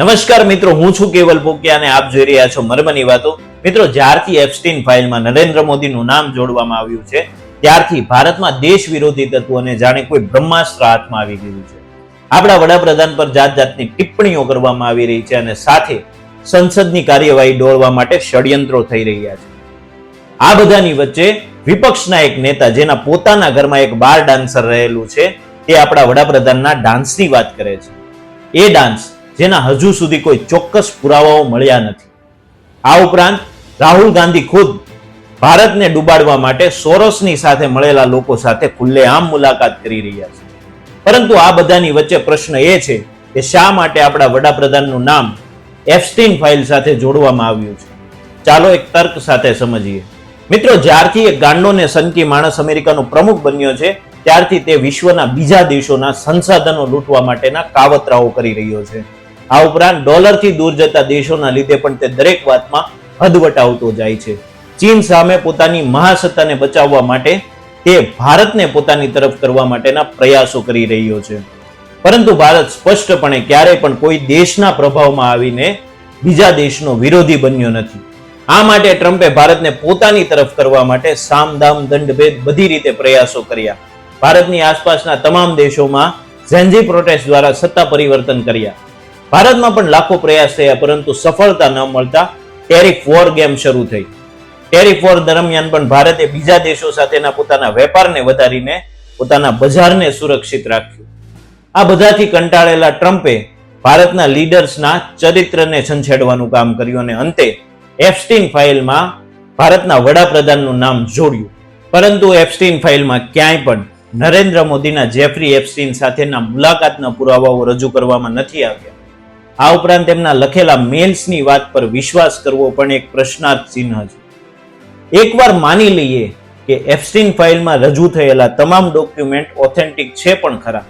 નમસ્કાર મિત્રો, હું છું કેવલ પોકિયા અને આપ જોઈ રહ્યા છો મર્મની વાતો. મિત્રો, જ્યારથી એફસ્ટીન ફાઇલમાં નરેન્દ્ર મોદીનું નામ જોડવામાં આવ્યું છે, ત્યારથી ભારતમાં દેશ વિરોધી તત્વોને જાણે કોઈ બ્રહ્માસ્ત્ર હાથમાં આવી ગયું છે. આપણા વડાપ્રધાન પર જાત જાતની ટિપ્પણીઓ કરવામાં આવી રહી છે અને સાથે સંસદની કાર્યવાહી દોડવા માટે ષડયંત્રો થઈ રહ્યા છે. આ બધાની વચ્ચે વિપક્ષના એક નેતા જેના પોતાના ઘરમાં એક બાર ડાન્સર રહેલું છે, તે આપણા વડાપ્રધાનના ડાન્સની વાત કરે છે. એ ડાન્સ જેના હજુ સુધી કોઈ ચોક્કસ પુરાવાઓ મળ્યા નથી. આ ઉપરાંત, રાહુલ ગાંધી ખુદ ભારતને ડૂબાડવા માટે સોરસની સાથે મળેલા લોકો સાથે ખુલ્લેઆમ મુલાકાત કરી રહ્યા છે. પરંતુ આ બધાની વચ્ચે પ્રશ્ન એ છે કે શા માટે આપણા વડાપ્રધાનનું નામ એફસ્ટીન ફાઇલ સાથે જોડવામાં આવ્યું છે? ચાલો એક તર્ક સાથે સમજીએ. મિત્રો, જ્યારથી એક ગાંડો ને સનકી માણસ અમેરિકાનો પ્રમુખ બન્યો છે, ત્યારથી તે વિશ્વના બીજા દેશોના સંસાધનો લૂંટવા માટેના કાવતરાઓ કરી રહ્યો છે. આ ઉપરાંત ડોલરથી દૂર જતા દેશોના લીધે પણ તે દરેક વાતમાં હદવટાવતો જાય છે. ચીન સામે પોતાની મહાસત્તાને બચાવવા માટે તે ભારતને પોતાની તરફ કરવા માટેના પ્રયાસો કરી રહ્યો છે. પરંતુ ભારત સ્પષ્ટપણે ક્યારેય પણ કોઈ દેશના પ્રભાવમાં આવીને બીજા દેશનો વિરોધી બન્યો નથી. આ માટે ટ્રમ્પે ભારતને પોતાની તરફ કરવા માટે સામદામ દંડભેદ દંડ ભેદ બધી રીતે પ્રયાસો કર્યા. ભારતની આસપાસના તમામ દેશોમાં ઝેન્ઝી પ્રોટેસ્ટ દ્વારા સત્તા પરિવર્તન કર્યા. ભારતમાં પણ લાખો પ્રયાસ થયા, પરંતુ સફળતા ન મળતા ટેરિફ વોર ગેમ શરૂ થઈ. ટેરિફ વોર દરમિયાન પણ ભારતે બીજા દેશો સાથેના પોતાના વેપારને વધારીને પોતાના બજારને સુરક્ષિત રાખ્યું. આ બધાથી કંટાળેલા ટ્રમ્પે ભારતના લીડર્સના ચરિત્રને છંછેડવાનું કામ કર્યું અને અંતે એફસ્ટીન ફાઇલમાં ભારતના વડાપ્રધાનનું નામ જોડ્યું. પરંતુ એફસ્ટીન ફાઇલમાં ક્યાંય પણ નરેન્દ્ર મોદીના જેફરી એફસ્ટીન સાથેના મુલાકાતના પુરાવાઓ રજૂ કરવામાં નથી આવ્યા. આ ઉપરાંત તેમના લખેલા મેલ્સની વાત પર વિશ્વાસ કરવો પણ એક પ્રશ્નાર્થ ચિહ્ન છે. એકવાર માની લઈએ કે એફસ્ટીન ફાઇલમાં રજૂ થયેલા તમામ ડોક્યુમેન્ટ ઓથેન્ટિક છે પણ ખરા.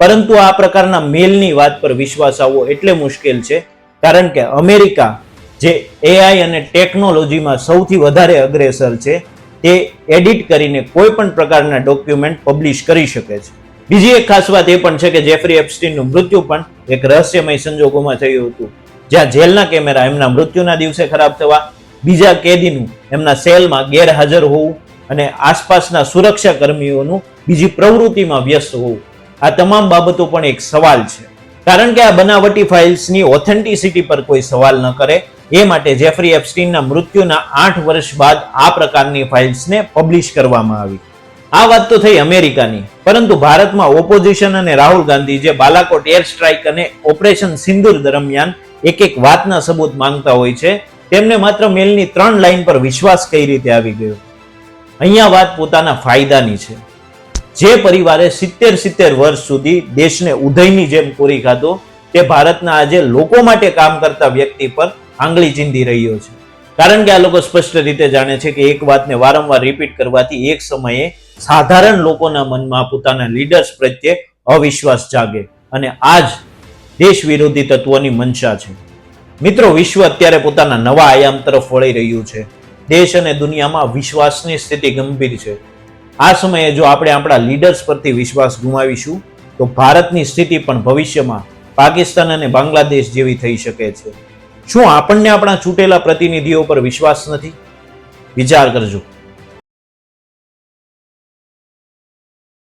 પરંતુ આ પ્રકારના મેલની વાત પર વિશ્વાસ આવવો એટલે મુશ્કેલ છે, કારણ કે અમેરિકા, જે એઆઈ અને ટેકનોલોજીમાં સૌથી વધારે અગ્રેસર છે, તે એડિટ કરીને કોઈ પણ પ્રકારના ડોક્યુમેન્ટ પબ્લિશ કરી શકે છે. બીજી એક ખાસ વાત એ પણ છે કે જેફરી એપસ્ટીનનું મૃત્યુ પણ એક રહસ્યમય સંજોગોમાં થયું હતું. જ્યાં જેલના કેમેરા એમના મૃત્યુના દિવસે ખરાબ થવા, બીજા કેદીનું એમના સેલમાં ગેરહાજર હોવું અને આસપાસના સુરક્ષા કર્મીઓનું બીજી પ્રવૃત્તિમાં વ્યસ્ત હોવું. આ તમામ બાબતો પણ એક સવાલ છે. કારણ કે આ બનાવટી ફાઇલ્સની ઓથેન્ટિસિટી પર કોઈ સવાલ ન કરે, એ માટે જેફરી એપ્સ્ટીનના મૃત્યુના આઠ વર્ષ બાદ આ પ્રકારની ફાઇલ્સને પબ્લિશ કરવામાં આવી. આ વાત તો થઈ અમેરિકાની. પરંતુ ભારતમાં ઓપોઝિશન અને રાહુલ ગાંધી જે બાલાકોટ એર સ્ટ્રાઇક અને ઓપરેશન સિંદુર દરમિયાન એક એક વાતના સબૂત માંગતા હોય છે, તેમને માત્ર મેલની ત્રણ લાઈન પર વિશ્વાસ કઈ રીતે આવી ગયો? અહીંયા વાત પોતાના ફાયદાની છે. જે પરિવારે સિત્તેર સિત્તેર વર્ષ સુધી દેશને ઉદયની જેમ કોરી ખાધો, તે ભારતના આજે લોકો માટે કામ કરતા વ્યક્તિ પર આંગળી ચીંધી રહ્યો છે. કારણ કે આ લોકો સ્પષ્ટ રીતે જાણે છે કે એક વાતને વારંવાર રિપીટ કરવાથી એક સમયે સાધારણ લોકોના મનમાં પોતાના લીડર્સ પ્રત્યે અવિશ્વાસ જાગે અને આ જ દેશ વિરોધી તત્વોની મનસા છે. મિત્રો, વિશ્વ અત્યારે પોતાના નવા આયામ તરફ વળી રહ્યું છે. દેશ અને દુનિયામાં વિશ્વાસની સ્થિતિ ગંભીર છે. આ સમયે જો આપણે આપણા લીડર્સ પરથી વિશ્વાસ ગુમાવીશું, તો ભારતની સ્થિતિ પણ ભવિષ્યમાં પાકિસ્તાન અને બાંગ્લાદેશ જેવી થઈ શકે છે. શું આપણને આપણા ચૂંટેલા પ્રતિનિધિઓ પર વિશ્વાસ નથી? વિચાર કરજો.